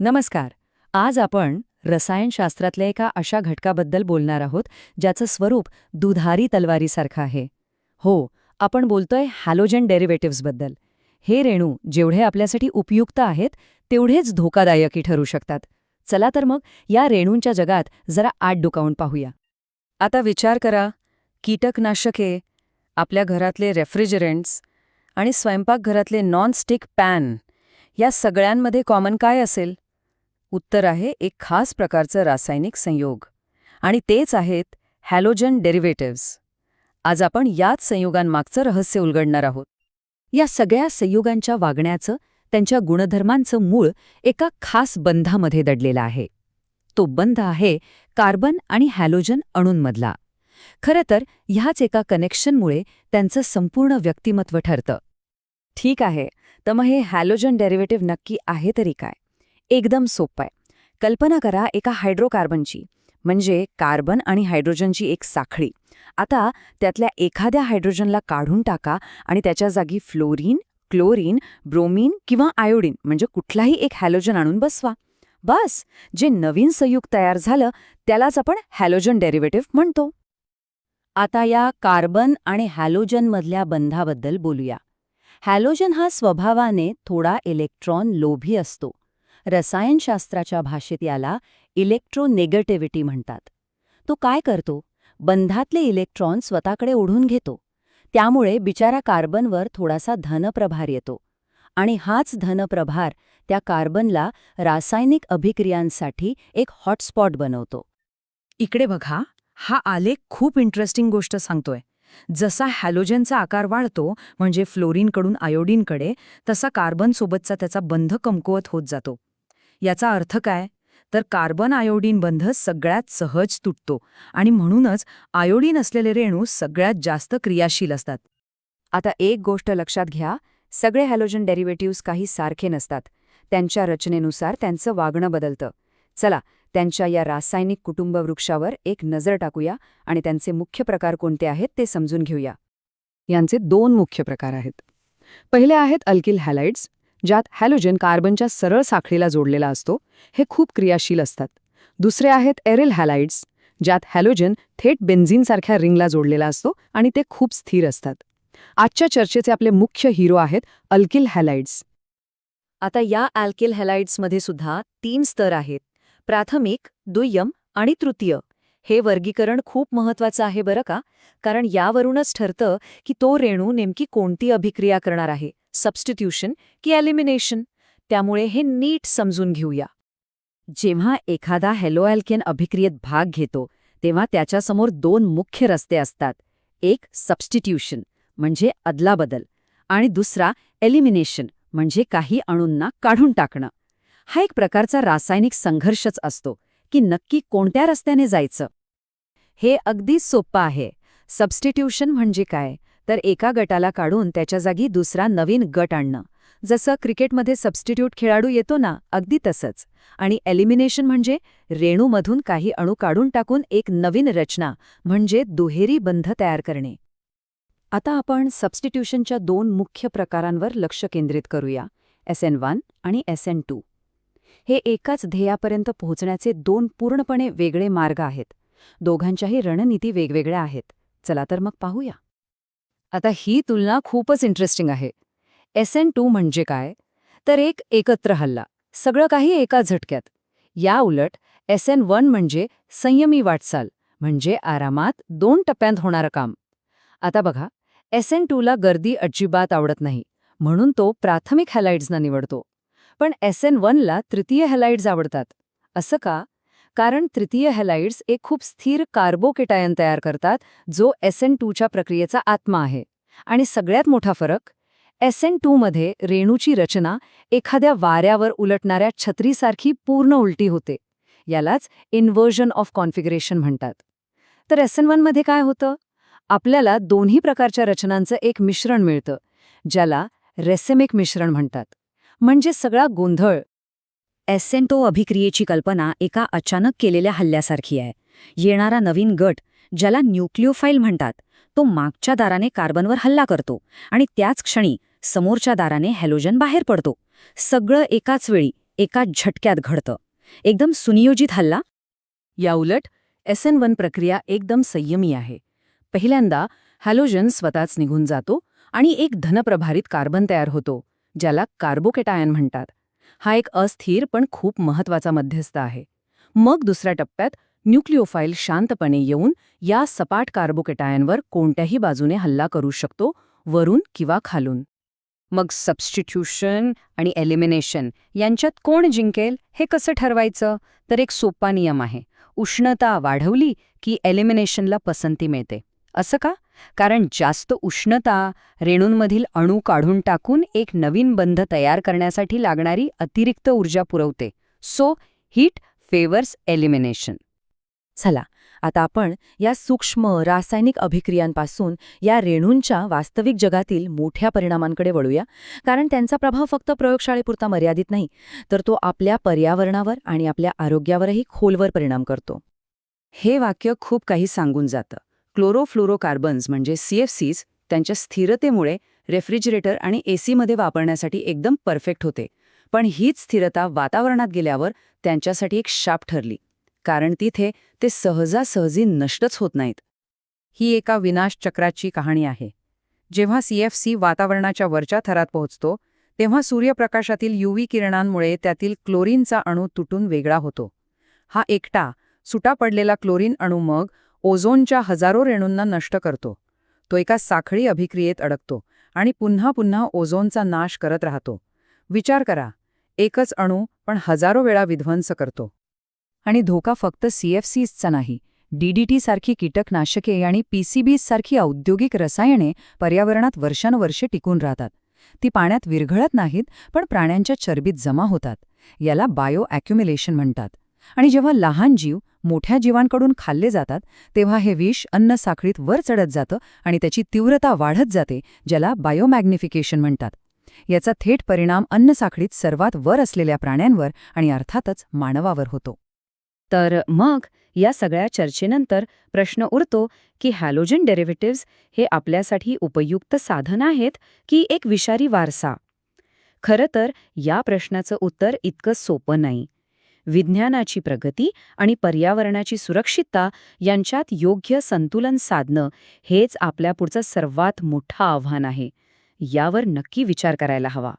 नमस्कार. आज आपण रसायनशास्त्रातल्या एका अशा घटकाबद्दल बोलणार आहोत ज्याचं स्वरूप दुधारी तलवारीसारखं आहे. हो आपण बोलतोय हॅलोजन डेरिव्हेटिव्हजबद्दल हे रेणू जेवढे आपल्यासाठी उपयुक्त आहेत तेवढेच धोकादायकही ठरू शकतात. चला तर मग या रेणूंच्या जगात जरा आत डुकावून पाहूया. आता विचार करा कीटकनाशके आपल्या घरातले रेफ्रिजरेंट्स आणि स्वयंपाकघरातले नॉनस्टिक पॅन या सगळ्यांमध्ये कॉमन काय असेल? उत्तर आहे एक खास प्रकारचं रासायनिक संयोग. आणि तेच आहेत हॅलोजन डेरिव्हेटिव्स आज आपण याच संयोगांमागचं रहस्य उलगडणार आहोत. या सगळ्या संयुगांच्या वागण्याचं त्यांच्या गुणधर्मांचं मूळ एका खास बंधामध्ये दडलेलं आहे. तो बंध आहे कार्बन आणि हॅलोजन अणूंमधला. खरं तर ह्याच एका कनेक्शनमुळे त्यांचं संपूर्ण व्यक्तिमत्व ठरतं. ठीक आहे तर मग हे हॅलोजन डेरिव्हेटिव्ह नक्की आहे तरी काय? एकदम सोपं आहे. कल्पना करा एका हायड्रोकार्बनची म्हणजे कार्बन आणि हायड्रोजनची एक साखळी. आता त्यातल्या एखाद्या हायड्रोजनला काढून टाका आणि त्याच्या जागी फ्लोरीन क्लोरीन ब्रोमीन किंवा आयोडीन म्हणजे कुठलाही एक हॅलोजन आणून बसवा. बस! जे नवीन संयुग तयार झालं त्यालाच आपण हॅलोजन डेरिव्हेटिव्ह म्हणतो. आता या कार्बन आणि हॅलोजनमधल्या बंधाबद्दल बोलूया. हॅलोजन हा स्वभावाने थोडा इलेक्ट्रॉन लोभी असतो. रसायनशास्त्राच्या भाषेत याला इलेक्ट्रोनेगेटिव्हिटी म्हणतात. तो काय करतो? बंधातले इलेक्ट्रॉन स्वतःकडे ओढून घेतो. त्यामुळे बिचारा कार्बनवर थोडासा धनप्रभार येतो. आणि हाच धनप्रभार त्या कार्बनला रासायनिक अभिक्रियांसाठी एक हॉटस्पॉट बनवतो. इकडे बघा हा आलेख खूप इंटरेस्टिंग गोष्ट सांगतोय. जसा हॅलोजनचा आकार वाढतो म्हणजे फ्लोरीनकडून आयोडीनकडे तसा कार्बनसोबतचा त्याचा बंध कमकुवत होत जातो. याचा अर्थ काय? तर कार्बन आयोडीन बंध सगळ्यात सहज तुटतो आणि म्हणूनच आयोडीन असलेले रेणू सगळ्यात जास्त क्रियाशील असतात. आता एक गोष्ट लक्षात घ्या सगळे हॅलोजन डेरिव्हेटिव्हज काही सारखे नसतात. त्यांच्या रचनेनुसार त्यांचं वागणं बदलतं. चला त्यांच्या या रासायनिक कुटुंबवृक्षावर एक नजर टाकूया आणि त्यांचे मुख्य प्रकार कोणते आहेत ते समजून घेऊया. यांचे दोन मुख्य प्रकार आहेत. पहिले आहेत अल्किल हॅलाइड्स ज्यात हॅलोजन कार्बनच्या सरळ साखळीला जोडलेला असतो हे खूप क्रियाशील असतात. दुसरे आहेत एरिल हॅलाइड्स ज्यात हॅलोजन थेट बेन्झिनसारख्या रिंगला जोडलेला असतो आणि ते खूप स्थिर असतात. आजच्या चर्चेचे आपले मुख्य हिरो आहेत अल्किल हॅलाइड्स आता या अल्किल हॅलाइड्समध्ये सुद्धा तीन स्तर आहेत. प्राथमिक दुय्यम आणि तृतीय. हे वर्गीकरण खूप महत्वाचं आहे बरं का? कारण यावरूनच ठरतं की तो रेणू नेमकी कोणती अभिक्रिया करणार आहे. सबस्टिट्यूशन की एलिमिनेशन त्यामुळे हे नीट समजून घेऊया. जेव्हा एखादा हेलोअल्केन अभिक्रियेत भाग घेतो तेव्हा त्याच्यासमोर दोन मुख्य रस्ते असतात. एक सबस्टिट्यूशन म्हणजे अदलाबदल आणि दुसरा एलिमिनेशन म्हणजे काही अणूंना काढून टाकणं. हा एक प्रकारचा रासायनिक संघर्षच असतो की नक्की कोणत्या रस्त्याने जायचं. हे अगदी सोपं आहे. सबस्टिट्यूशन म्हणजे काय? तर एका गटाला काढून त्याच्या जागी दुसरा नवीन गट आणणं. जसं क्रिकेटमध्ये सबस्टिट्यूट खेळाडू येतो ना अगदी तसंच. आणि एलिमिनेशन म्हणजे रेणूमधून काही अणू काढून टाकून एक नवीन रचना म्हणजे दुहेरी बंध तयार करणे. आता आपण सबस्टिट्यूशनच्या दोन मुख्य प्रकारांवर लक्ष केंद्रित करूया एस एन वन आणि एस एन टू हे एकाच ध्येयापर्यंत पोहोचण्याचे दोन पूर्णपणे वेगळे मार्ग आहेत. दोघांच्याही रणनीती वेगवेगळ्या आहेत. चला तर मग पाहूया. आता ही तुलना खूपच इंटरेस्टिंग आहे. एस एन टू म्हणजे काय? तर एक एकत्र हल्ला. सगळं काही एका झटक्यात. या उलट एस एन वन म्हणजे संयमी वाटचाल म्हणजे आरामात दोन टप्प्यांत होणारं काम. आता बघा एस एन टूला गर्दी अजिबात आवडत नाही म्हणून तो प्राथमिक हॅलाइड्सना निवडतो. पण एस एन वनला तृतीय हॅलाइड्स आवडतात. असं का? कारण तृतीय हॅलाइड्स एक खूप स्थिर कार्बोकेटायन तयार करतात जो एस एन टूच्या प्रक्रियेचा आत्मा आहे. आणि सगळ्यात मोठा फरक एस एन टूमध्ये रेणूची रचना एखाद्या वाऱ्यावर उलटणाऱ्या छत्रीसारखी पूर्ण उलटी होते. यालाच इन्व्हर्जन ऑफ कॉन्फिगरेशन म्हणतात. तर एस एन वनमध्ये काय होतं? आपल्याला दोन्ही प्रकारच्या रचनांचं एक मिश्रण मिळतं ज्याला रेसेमिक मिश्रण म्हणतात. म्हणजे सगळा गोंधळ एसेंटो अभिक्रियेची कल्पना एका अचानक केलेल्या हल्ल्यासारखी आहे. येणारा नवीन गट ज्याला न्यूक्लिओफाईल म्हणतात तो मागच्या दाराने कार्बनवर हल्ला करतो आणि त्याच क्षणी समोरच्या दाराने हॅलोजन बाहेर पडतो. सगळं एकाच वेळी एका झटक्यात घडतं. एकदम सुनियोजित हल्ला? याउलट एस एन वन प्रक्रिया एकदम संयमी आहे. पहिल्यांदा हॅलोजन स्वतःच निघून जातो आणि एक धनप्रभारित कार्बन तयार होतो ज्याला कार्बोकेटायन म्हणतात. हा एक अस्थिर पण खूप महत्त्वाचा मध्यस्थ आहे. मग दुसऱ्या टप्प्यात न्यूक्लिओफाईल शांतपणे येऊन या सपाट कार्बोकेटायनवर कोणत्याही बाजूने हल्ला करू शकतो वरून किंवा खालून. मग सबस्टिट्यूशन आणि एलिमिनेशन यांच्यात कोण जिंकेल हे कसं ठरवायचं? तर एक सोपा नियम आहे. उष्णता वाढवली की एलिमिनेशनला पसंती मिळते. असं का? कारण जास्त उष्णता रेणूंमधील अणू काढून टाकून एक नवीन बंध तयार करण्यासाठी लागणारी अतिरिक्त ऊर्जा पुरवते. सो हीट फेवर्स एलिमिनेशन चला आता आपण या सूक्ष्म रासायनिक अभिक्रियांपासून या रेणूंच्या वास्तविक जगातील मोठ्या परिणामांकडे वळूया. कारण त्यांचा प्रभाव फक्त प्रयोगशाळेपुरता मर्यादित नाही तर तो आपल्या पर्यावरणावर आणि आपल्या आरोग्यावरही खोलवर परिणाम करतो. हे वाक्य खूप काही सांगून जातं. क्लोरोफ्लोरोकार्बन्स म्हणजे सीएफसीज त्यांच्या स्थिरतेमुळे रेफ्रिजरेटर आणि एसीमध्ये वापरण्यासाठी एकदम परफेक्ट होते. पण हीच स्थिरता वातावरणात गेल्यावर त्यांच्यासाठी एक शाप ठरली. कारण तिथे ते सहजासहजी नष्टच होत नाहीत. ही एका विनाश चक्राची कहाणी आहे. जेव्हा सीएफसी वातावरणाच्या वरच्या थरात पोहोचतो तेव्हा सूर्यप्रकाशातील युवी किरणांमुळे त्यातील क्लोरीनचा अणू तुटून वेगळा होतो. हा एकटा सुटा पडलेला क्लोरीन अणू मग ओझोनच्या हजारो रेणूंना नष्ट करतो. तो एका साखळी अभिक्रियेत अडकतो आणि पुन्हा पुन्हा ओझोनचा नाश करत राहतो. विचार करा एकच अणू पण हजारो वेळा विध्वंस करतो. आणि धोका फक्त सीएफसीजचा नाही डीडीटी सारखी कीटकनाशके आणि पीसीबीज सारखी औद्योगिक रसायने पर्यावरणात वर्षानुवर्षे टिकून राहतात. ती पाण्यात विरघळत नाहीत पण प्राण्यांच्या चरबीत जमा होतात. याला बायो ॲक्युम्युलेशन म्हणतात. आणि जेव्हा लहान जीव मोठ्या जीवांकडून खाल्ले जातात तेव्हा हे विष अन्न साखळीत वर चढत जातं आणि त्याची तीव्रता वाढत जाते ज्याला बायोमॅग्निफिकेशन म्हणतात. याचा थेट परिणाम अन्न साखळीत सर्वात वर असलेल्या प्राण्यांवर आणि अर्थातच मानवावर होतो. तर मग या सगळ्या चर्चेनंतर प्रश्न उरतो की हॅलोजन डेरिव्हेटिव्हज हे आपल्यासाठी उपयुक्त साधन आहेत की एक विषारी वारसा? खरं तर या प्रश्नाचं उत्तर इतकं सोपं नाही. विज्ञानाची प्रगती आणि पर्यावरणाची सुरक्षितता यांच्यात योग्य संतुलन साधणं हेच आपल्यापुढचं सर्वात मोठं आव्हान आहे. यावर नक्की विचार करायला हवा.